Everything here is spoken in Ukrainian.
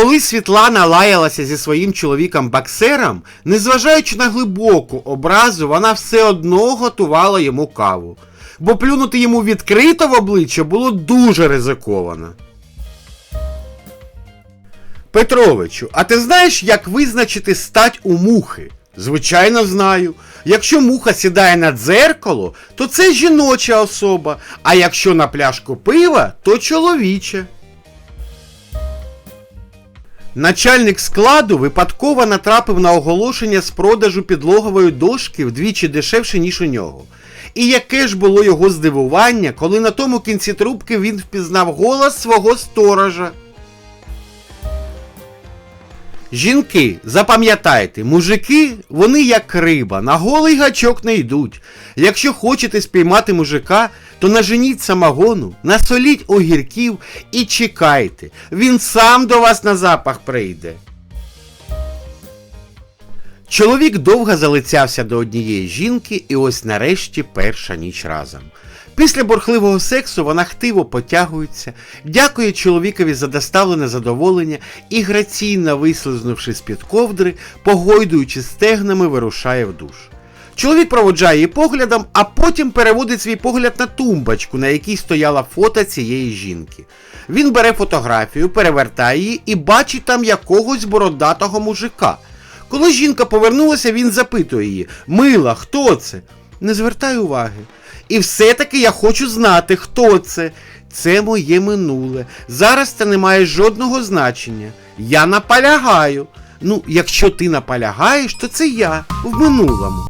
Коли Світлана лаялася зі своїм чоловіком боксером, незважаючи на глибоку образу, вона все одно готувала йому каву. Бо плюнути йому відкрито в обличчя було дуже ризиковано. Петровичу, а ти знаєш, як визначити стать у мухи? Звичайно, знаю. Якщо муха сідає на дзеркало, то це жіноча особа, а якщо на пляшку пива, то чоловіча. Начальник складу випадково натрапив на оголошення з продажу підлогової дошки вдвічі дешевше, ніж у нього. І яке ж було його здивування, коли на тому кінці трубки він впізнав голос свого сторожа. Жінки, запам'ятайте, мужики, вони як риба, на голий гачок не йдуть. Якщо хочете спіймати мужика, то наженіть самогону, насоліть огірків і чекайте, він сам до вас на запах прийде. Чоловік довго залицявся до однієї жінки, і ось нарешті перша ніч разом. Після бурхливого сексу вона хтиво потягується, дякує чоловікові за доставлене задоволення і граційно вислизнувши з-під ковдри, погойдуючи стегнами, вирушає в душ. Чоловік проводжає її поглядом, а потім переводить свій погляд на тумбочку, на якій стояла фото цієї жінки. Він бере фотографію, перевертає її і бачить там якогось бородатого мужика. Коли жінка повернулася, він запитує її: Мила, хто це? Не звертай уваги. І все-таки я хочу знати, хто це. Це моє минуле. Зараз це не має жодного значення. Я наполягаю. Ну, якщо ти наполягаєш, то це я в минулому.